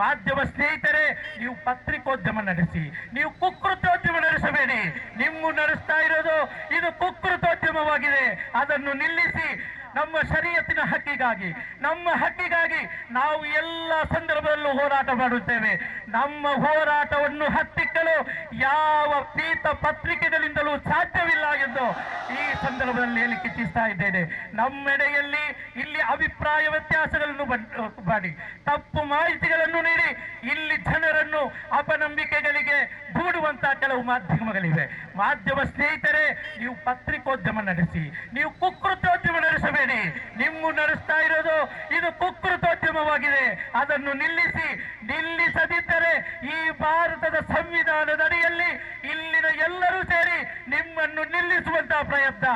ಮಾಧ್ಯಮ ಸ್ನೇಹಿತರೆ, ನೀವು ಪತ್ರಿಕೋದ್ಯಮ ನಡೆಸಿ, ನೀವು ಕುಕೃತೋದ್ಯಮ ನಡೆಸಬೇಡಿ. ನಿಮ್ಮ ನಡೆಸ್ತಾ ಇರೋದು ಇದು ಕುಕೃತೋದ್ಯಮವಾಗಿದೆ. ಅದನ್ನು ನಿಲ್ಲಿಸಿ ನಮ್ಮ ಶರೀಯತ್ತಿನ ಹಕ್ಕಿಗಾಗಿ, ನಮ್ಮ ಹಕ್ಕಿಗಾಗಿ ನಾವು ಎಲ್ಲ ಸಂದರ್ಭದಲ್ಲೂ ಹೋರಾಟ ಮಾಡುತ್ತೇವೆ. ನಮ್ಮ ಹೋರಾಟವನ್ನು ಹತ್ತಿಕ್ಕಲು ಯಾವ ಪೀತ ಪತ್ರಿಕೆಗಳಿಂದಲೂ ಸಾಧ್ಯವಿಲ್ಲ. ಈ ಸಂದರ್ಭದಲ್ಲಿ ಹೇಳಿ ಇಚ್ಛಿಸ್ತಾ ಇದ್ದೇನೆ. ನಮ್ಮೆಡೆಯಲ್ಲಿ ಇಲ್ಲಿ ಅಭಿಪ್ರಾಯ ವ್ಯತ್ಯಾಸಗಳನ್ನು ಮಾಡಿ. ತಪ್ಪು ಮಾಹಿತಿಗಳನ್ನು ನೀಡಿ, ಇಲ್ಲಿ ಜನರನ್ನು ಅಪನಂಬಿಕೆಗಳಿಗೆ ದೂಡುವಂತಹ ಕೆಲವು ಮಾಧ್ಯಮಗಳಿವೆ. ಮಾಧ್ಯಮ ಸ್ನೇಹಿತರೆ, ನೀವು ಪತ್ರಿಕೋದ್ಯಮ ನಡೆಸಿ, ನೀವು ಕುಕೃತೋದ್ಯಮ ನಡೆಸಬೇಡಿ. ನಿಮ್ಮ ನಡೆಸ್ತಾ ಇರೋದು ಇದು ಕುಕೃತೋದ್ಯಮವಾಗಿದೆ. ಅದನ್ನು ನಿಲ್ಲಿಸಿ, ನಿಲ್ಲಿಸದಿದ್ದರೆ ಈ ಭಾರತದ ಸಂವಿಧಾನದ ಅಡಿಯಲ್ಲಿ ಇಲ್ಲಿನ ಎಲ್ಲರೂ ನಿಮ್ಮನ್ನು ನಿಲ್ಲಿಸುವಂತಹ ಪ್ರಯತ್ನ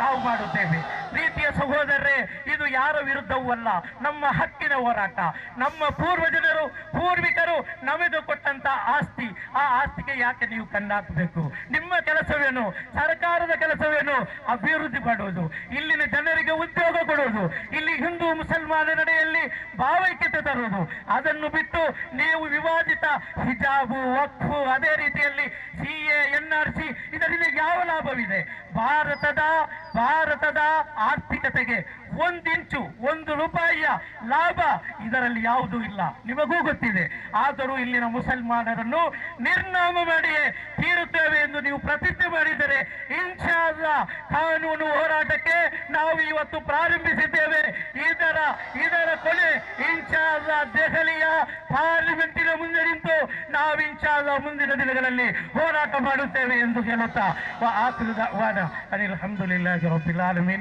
ನಾವು ಮಾಡುತ್ತೇವೆ. ಪ್ರೀತಿಯ ಸಹೋದರರೇ, ಇದು ಯಾರ ವಿರುದ್ಧವೂ ಅಲ್ಲ, ನಮ್ಮ ಹಕ್ಕಿನ ಹೋರಾಟ. ನಮ್ಮ ಪೂರ್ವಜನರು ಪೂರ್ವಿಕರು ನಮಗೆ ಕೊಟ್ಟಂತ ಆಸ್ತಿ. ಆ ಆಸ್ತಿಗೆ ಯಾಕೆ ನೀವು ಕಣ್ಣಾಕಬೇಕು? ನಿಮ್ಮ ಕೆಲಸವೇನು? ಸರ್ಕಾರದ ಕೆಲಸವೇನು? ಅಭಿವೃದ್ಧಿ ಪಡುವುದು ಇಲ್ಲಿನ ಜನರಿಗೆ ಉದ್ಯೋಗ ಕೊಡುವುದು. ಇಲ್ಲಿ ಹಿಂದೂ ಮುಸಲ್ಮಾನ ನಡೆಯಲ್ಲಿ ಭಾವೈಕ್ಯತೆ ತರುವುದು. ಅದನ್ನು ಬಿಟ್ಟು ನೀವು ವಿವಾದಿತ ಹಿಜಾಬು, ವಕ್ಫು ಅದೇ ರೀತಿಯಲ್ಲಿ ಭಾರತದ ಭಾರತದ ಆರ್ಥಿಕತೆಗೆ ಒಂದಿಂಚು ಒಂದು ರೂಪಾಯಿಯ ಲಾಭ ಇದರಲ್ಲಿ ಯಾವುದೂ ಇಲ್ಲ. ನಿಮಗೂ ಗೊತ್ತಿದೆ. ಆದರೂ ಇಲ್ಲಿನ ಮುಸಲ್ಮಾನರನ್ನು ನಿರ್ನಾಮ ಮಾಡಿಯೇ ತೀರುತ್ತೇವೆ ಎಂದು ನೀವು ಪ್ರತಿಜ್ಞೆ ಮಾಡಿದರೆ ಇನ್ಶಾಲ್ಲ ಕಾನೂನು ಹೋರಾಟಕ್ಕೆ ನಾವು ಇವತ್ತು ಪ್ರಾರಂಭಿಸಿದ್ದೇವೆ. ಇದರ ಇದರ ಕೊಲೆ ಇನ್ಶಾಲ್ಲ ದೆಹಲಿಯ ಪಾರ್ಲಿಮೆಂಟ್ ನಾವು ಇನ್ಶಾಲ್ಲ ಮುಂದಿನ ದಿನಗಳಲ್ಲಿ ಹೋರಾಟ ಮಾಡುತ್ತೇವೆ ಎಂದು ಹೇಳುತ್ತಾ. ವಾ ವಾದ. ಅನಿಲ್ ಹಮ್ದುಲಿಲ್ಲಾಹಿ ರಬ್ಬಿಲ್ ಆಲಮೀನ್.